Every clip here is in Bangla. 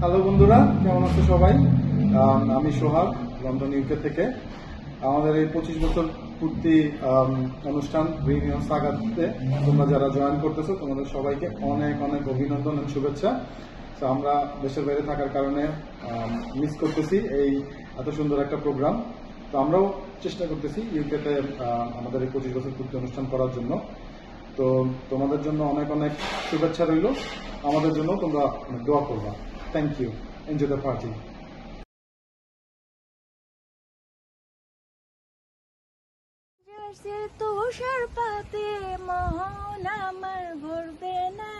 হ্যালো বন্ধুরা, কেমন আছো সবাই? আমি সোহাগ, লন্ডন ইউকে থেকে। আমাদের এই পঁচিশ বছর পূর্তি অনুষ্ঠান রিউনিয়ন সাগাতে তোমরা যারা জয়েন করতেছো, তোমাদের সবাইকে অনেক অনেক অভিনন্দন এবং শুভেচ্ছা। তো আমরা দেশের বাইরে থাকার কারণে মিস করতেছি এই এত সুন্দর একটা প্রোগ্রাম তো আমরাও চেষ্টা করতেছি ইউকেতে আমাদের এই পঁচিশ বছর পূর্তি অনুষ্ঠান করার জন্য। তো তোমাদের জন্য অনেক অনেক শুভেচ্ছা রইল। আমাদের জন্য তোমরা দোয়া করবা। পাতে মন আমার ভরবে না।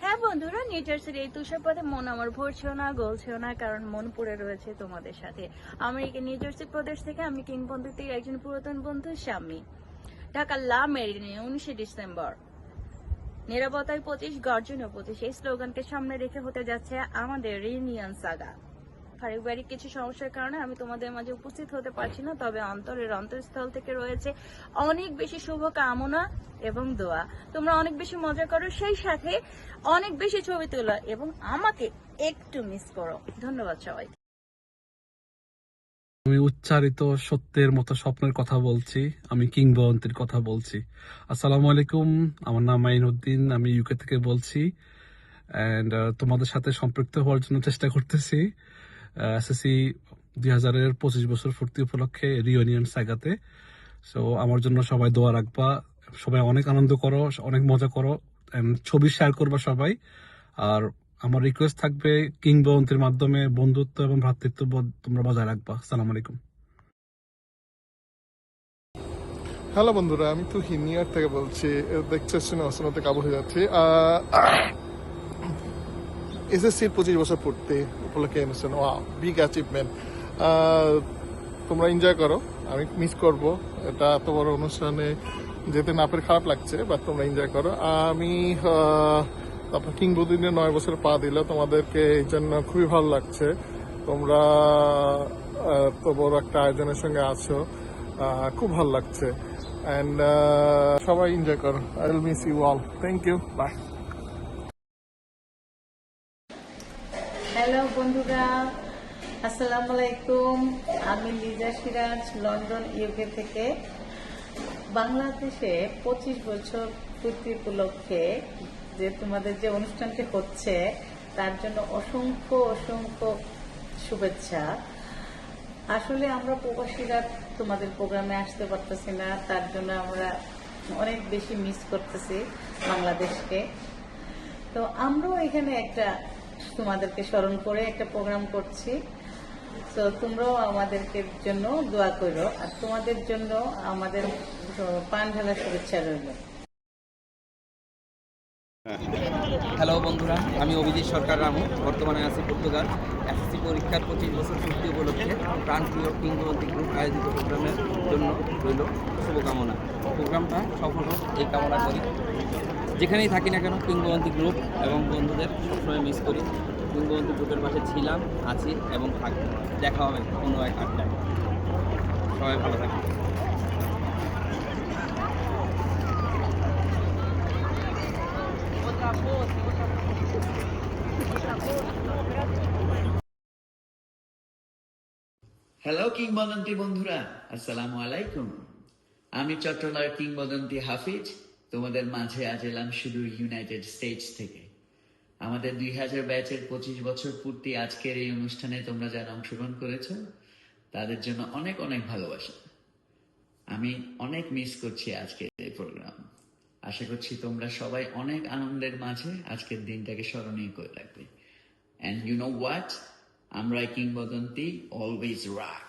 হ্যাঁ বন্ধুরা নিউ জার্সির এই তুষারপাতে মন আমার ভরছেও না, গলছেও না, কারণ মন পড়ে রয়েছে তোমাদের সাথে। আমেরিকা নিউ জার্সি প্রদেশ থেকে আমি কিংবদন্তির একজন পুরাতন বন্ধু, স্বামী। ঢাকা লা মেরিনে উনিশে ডিসেম্বর। নিরাপত্তায় পঁচিশ, গর্জনে পঁচিশ। এই স্লোগানকে সামনে রেখে হতে যাচ্ছে আমাদের রিউনিয়ন সাগা। পারিবারিক কিছু সমস্যার কারণে আমি তোমাদের মাঝে উপস্থিত হতে পারছি না, তবে অন্তরের অন্তঃস্থল থেকে রয়েছে অনেক বেশি শুভ কামনা এবং দোয়া। তোমরা অনেক বেশি মজা করো, সেই সাথে অনেক বেশি ছবি তোলো এবং আমাকে একটু মিস করো। ধন্যবাদ সবাই আমি উচ্চারিত সত্যের মতো স্বপ্নের কথা বলছি, আমি কিংবদন্তির কথা বলছি। আসসালামু আলাইকুম, আমার নাম মাইনুদ্দিন, আমি ইউকে থেকে বলছি। অ্যান্ড তোমাদের সাথে সম্পৃক্ত হওয়ার জন্য চেষ্টা করতেছি। এসএসসি দুই হাজারের পঁচিশ বছর ফুর্তি উপলক্ষে রিউনিয়ন সাগাতে সো আমার জন্য সবাই দোয়া রাখবা। সবাই অনেক আনন্দ করো, অনেক মজা করো। And ছবি শেয়ার করবা সবাই। আর আমার রিকোয়েস্ট থাকবে কিংবদন্তির মাধ্যমে বন্ধুত্ব এবং ভ্রাতৃত্ব তোমরা বজায় রাখবা। সালাম আলাইকুম। হ্যালো বন্ধুরা, আমি তো হিনিয়ার থেকে বলছি। দেখছে শুনে অসনাতে কাবু হয়ে যাচ্ছি। এসএসসির পঁচিশ বছর পড়তে উপলক্ষে অনুষ্ঠান ওয়া বিগ অ্যাচিভমেন্ট তোমরা এনজয় করো। আমি মিস করব। এটা এত বড় অনুষ্ঠানে যেতে না পেরে খারাপ লাগছে বাট তোমরা এনজয় করো। আমি তারপর কিংবদিনে নয় বছর পা দিলে তোমাদেরকে এই জন্য খুবই ভালো লাগছে। তোমরা তো বড় একটা আয়োজনের সঙ্গে আছো। খুব ভালো লাগছে। অ্যান্ড সবাই এনজয় করো। I will miss you all thank you bye hello বন্ধুরা। আসসালামু আলাইকুম। আমি লিজা সিরাজ, লন্ডন ইউকে থেকে। বাংলাদেশে পঁচিশ বছর পূর্তি উপলক্ষে যে তোমাদের যে অনুষ্ঠানটি হচ্ছে, তার জন্য অসংখ্য অসংখ্য শুভেচ্ছা। আসলে আমরা প্রবাসীরা তোমাদের প্রোগ্রামে আসতে পারতেছি না, তার জন্য আমরা অনেক বেশি মিস করতেছি বাংলাদেশকে। তো আমরাও এখানে একটা তোমাদেরকে স্মরণ করে একটা প্রোগ্রাম করছি। তো তোমরাও আমাদেরকে জন্য দোয়া করো। আর তোমাদের জন্য আমাদের পান ঢালার শুভেচ্ছা রইল। হ্যালো বন্ধুরা, আমি অভিজিৎ সরকার রামু। বর্তমানে আছি পর্তুগাল। এসএসসি পরীক্ষার পঁচিশ বছর চুক্তি উপলক্ষে প্রাণপ্রিয় কিংবদন্তি গ্রুপ আয়োজিত প্রোগ্রামের জন্য রইল শুভকামনা। প্রোগ্রামটা সফল হোক, এই কামনা করি। যেখানেই থাকি না কেন, কিংবদন্তি গ্রুপ এবং বন্ধুদের সবসময় মিস করি। কিংবদন্তি গ্রুপের পাশে ছিলাম, আছি এবং থাকব। দেখা হবে অন্য এক আড্ডায়। সবাই ভালো থাকবে হ্যালো কিংবদন্তি বন্ধুরা, আসসালামু আলাইকুম। আমি চট্টলার কিংবদন্তি হাফিজ, তোমাদের মাঝে আজ এলাম শুধু ইউনাইটেড স্টেটস থেকে। আমাদের দুই হাজার ব্যাচের পঁচিশ বছর পূর্তি আজকের এই অনুষ্ঠানে তোমরা যারা অংশগ্রহণ করেছ, তাদের জন্য অনেক অনেক ভালোবাসা। আমি অনেক মিস করছি আজকের এই প্রোগ্রাম আশা করছি তোমরা সবাই অনেক আনন্দের মাঝে আজকের দিনটাকে স্মরণীয় করে রাখবে। অ্যান্ড ইউ নো হোয়াট আমরা কিংবদন্তি অলওয়েজ রাক